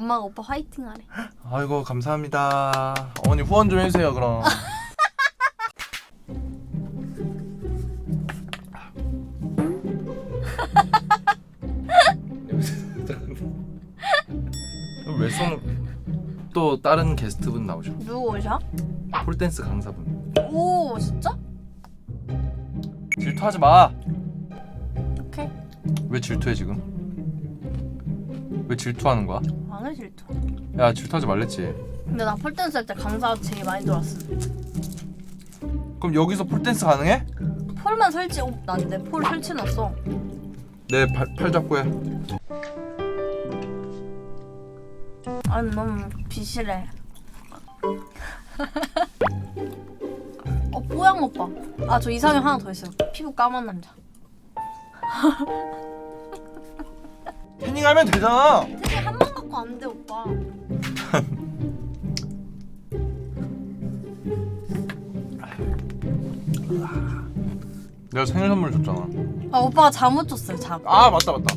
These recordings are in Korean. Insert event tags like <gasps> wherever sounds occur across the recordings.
엄마가 오빠 화이팅 하래. 아이고 감사합니다. 어머니 후원 좀 해주세요 그럼. 왜 손을 또 다른 게스트분 나오셔? 누구 오셔? 폴댄스 강사분. 오 진짜? 질투하지 마. 오케이. 왜 질투해 지금? 왜 질투하는 거야? 안해 질투. 야 질투하지 말랬지. 근데 나 폴댄스 할 때 강사 제일 많이 들어왔어. 그럼 여기서 폴댄스 가능해? 폴만 설치. 어, 난내 폴 설치놨어. 내 팔 잡고 해. 아니 너무 비실해. <laughs> 어 뽀양 오빠. 아 저 이상형 하나 더 있어요. 피부 까만 남자. <laughs> 태닝하면 되잖아. 갖고 안돼 오빠. 내가 생일 선물 줬잖아. 아 오빠가 잠옷 줬어요 잠. 아 맞다 맞다.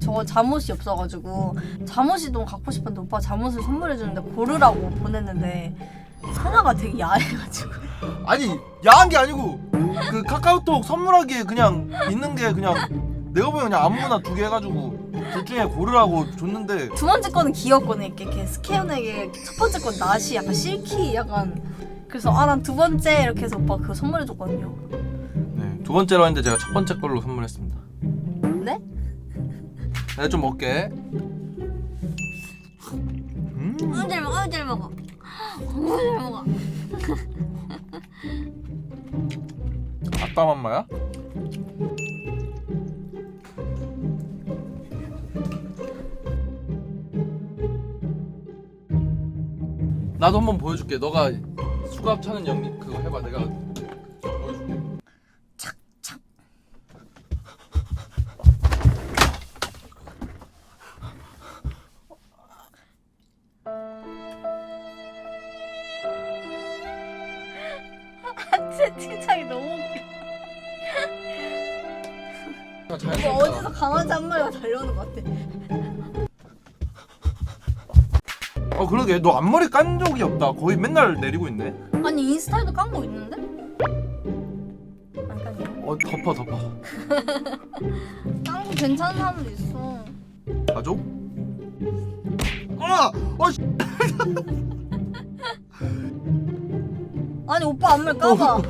저 잠옷이 없어가지고 잠옷이 너무 갖고 싶었는데 오빠 잠옷을 선물해 주는데 고르라고 보냈는데 하나가 되게 야해가지고 아니 야한 게 아니고 그 카카오톡 선물하기에 그냥 있는 게 그냥 내가 보기엔 그냥 아무거나 두 개 해가지고 둘 중에 고르라고 줬는데 두 번째 거는 귀엽거든 이렇게, 이렇게 스케어넥에 첫 번째 건 나시 약간 실키 약간 그래서 아 난 두 번째 이렇게 해서 오빠 그거 선물해 줬거든요 네, 두 번째로 했는데 제가 첫 번째 걸로 선물했습니다. 네? 내가 좀 먹게. 음, 너무 잘 먹어 너무 잘 먹어 너무 잘 먹어 아따 맘마야? 나도 한번 보여줄게. 너가 수갑 차는 영리 그거 해봐. 내가 보여줄게. 착. 채팅창이 너무 웃겨 아, 이거 뭐 어디서 강아지 한 마리가 달려오는 것 같아 어 그러게 너 앞머리 깐 적이 없다. 거의 맨날 내리고 있네. 아니 인스타에도 깐 거 있는데? 안 깐이야 어 덮어 덮어. <laughs> 깐거 괜찮은 사람도 있어 가족? 아! 어 씨. 아니 오빠 앞머리 까봐 <laughs>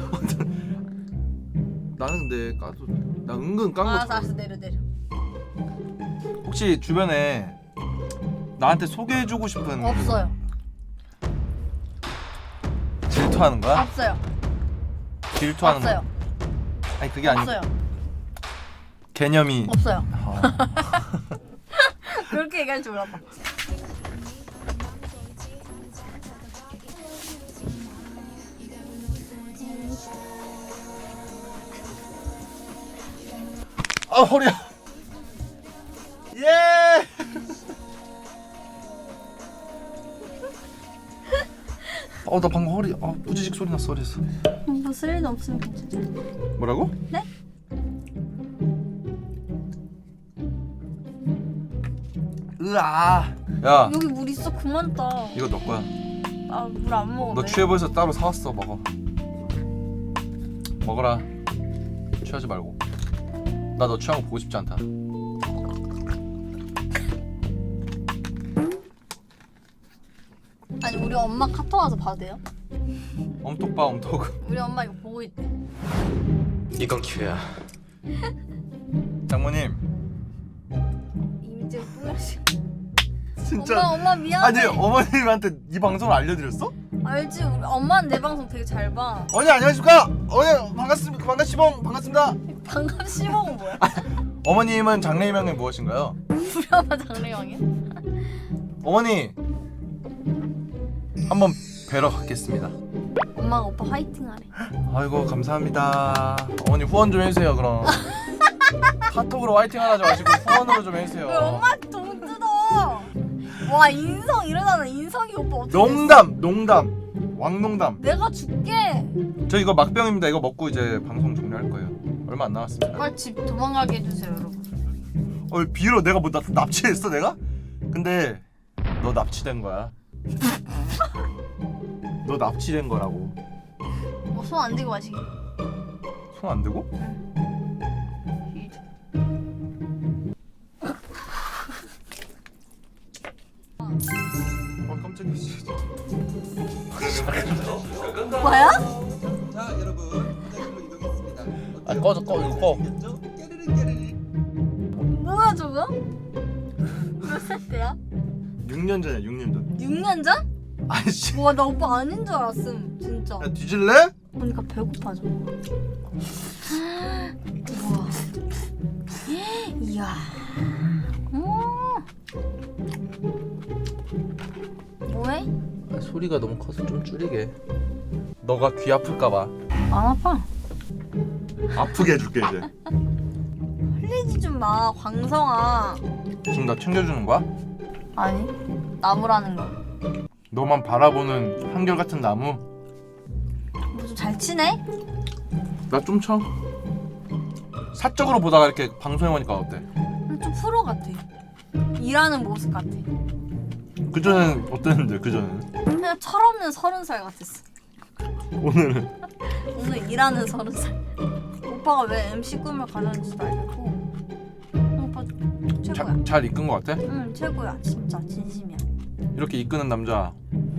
나는 근데 까도 나 은근 깐거 알았어 알았어 내려 내려 혹시 주변에 나한테 소개해주고 싶은 없어요. 질투하는 거야? 없어요. 질투하는 없어요. 거? 아니 그게 아니고. 없어요. 개념이. 없어요. 어. <laughs> 그렇게 얘기할 줄 몰랐다. 아 허리야 어 나 방금 허리 아 부지직 소리 났어 허리에서 뭐 쓸일 없으면 괜찮아 뭐라고? 네? 으아 야 여기 물 있어 그만 따. 이거 너 거야 아 물 안 먹어. 너 왜? 취해 보여서 따로 사왔어 먹어 먹어라 취하지 말고 나 너 취한 거 보고 싶지 않다 우리 엄마 카톡 와서 봐도 돼요? 엄톡 봐 엄톡 우리 엄마 이거 보고 있대. 이건 기회야. <laughs> 장모님 이미지 뿌려시. 진짜 엄마 엄마 미안해. 아니 어머님한테 이 방송을 알려드렸어? 알지 우리 엄마는 내 방송 되게 잘 봐. 어머니 안녕하십니까? 어머니 반갑습니다 반갑시봉 반갑습니다 방금 씹어온 뭐야? 어머님은 장래희망이 무엇인가요? 우리 엄마 장래왕이야? 어머니 한번 뵈러 가겠습니다 엄마가 오빠 화이팅 하래. 아이고 감사합니다 어머니 후원 좀 해주세요 그럼 <laughs> 카톡으로 화이팅 하지 마시고 후원으로 좀 해주세요 왜 엄마 돈 뜯어? 와 인성 이러잖아 인성이 오빠 어떻게 농담 농담 왕농담? 내가 줄게. 저 이거 막병입니다 이거 먹고 이제 방송 종료할 거예요 얼마 안 남았습니다 빨리 집 도망가게 해주세요 여러분. 어 비로 내가 뭐 나, 납치했어 내가? 근데 너 납치된 거야. <laughs> 너 납치된 거라고. 뭐손 안 대고 마시기. 손안 대고? 아 깜짝이야. 뭐야? 자 여러분 현장으로 이동했습니다. 아, 꺼져, 꺼, 이거 꺼. 깨르르 깨르르. 뭐야 저거? 몇살 때야? 6년 전이야 6년 전. 6년 전? 아이씨. 와 나 오빠 아닌 줄 알았음 진짜. 야 뒤질래? 보니까 배고파져. <gasps> 우와. <gasps> 이야. 음. 뭐해? 소리가 너무 커서 좀 줄이게. 너가 귀 아플까봐. 안 아파. 아프게 해줄게 이제. <laughs> 흘리지 좀 마, 광성아. 지금 나 챙겨주는 거야? 아니, 나무라는 거. 너만 바라보는 한결같은 나무. 뭐좀잘 치네? 나 좀 쳐. 사적으로 보다가 이렇게 방송에 오니까 어때? 좀 프로 같아. 일하는 모습 같아. 그 전엔 어땠는데 그 전에는? 그냥 철없는 서른 살 같았어. 오늘은 오늘 일하는 서른 살. 오빠가 왜 MC 꿈을 가졌는지도 알겠고. 오빠 최고야. 자, 잘 이끈 것 같아? 응, 최고야. 진짜 진심이야. 이렇게 이끄는 남자.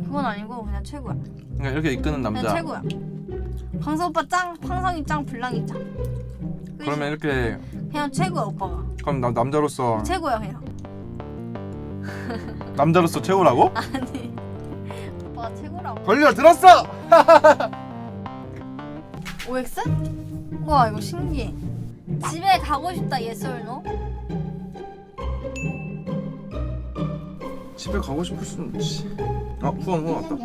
그건 아니고 그냥 최고야. 그러니까 이렇게 이끄는 그냥 남자. 최고야. 광석 오빠 짱, 황성이 짱, 블랑이 짱. 그러면 이렇게 그냥 최고야 오빠가. 그럼 나 남자로서 최고야 그냥. <laughs> 남자로서 최고라고? <laughs> 아니 오빠가 최고라고. 걸려 들었어. <laughs> OX? 와 이거 신기해. 집에 가고 싶다 no? 집에 가고 싶을 수는 있지. 아 후원 후원 왔다.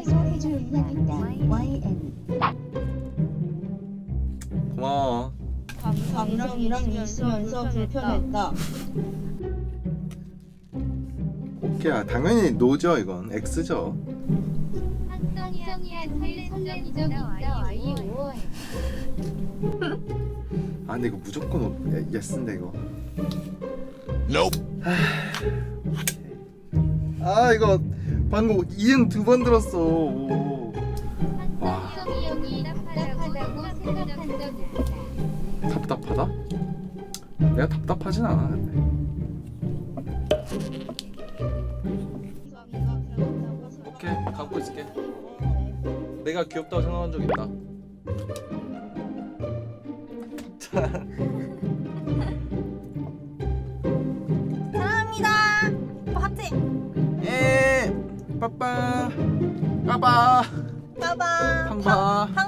고마워. 감정이랑 있으면서 불편했다. 오케이 아, 당연히 노죠 이건 X죠. 성이한테 선정이적 있다 와이 5월 아 근데 이거 무조건 오- 예- 예스인데 이거. 아 이거 방금 이응 두 번 들었어. 오. 와 답답하다? 내가 답답하진 않아 근데. 오케이 갖고 있을게. 내가 귀엽다고 생각한 적 있다. 사 <laughs> 빠빠. 빠바. 팡바. 팡바.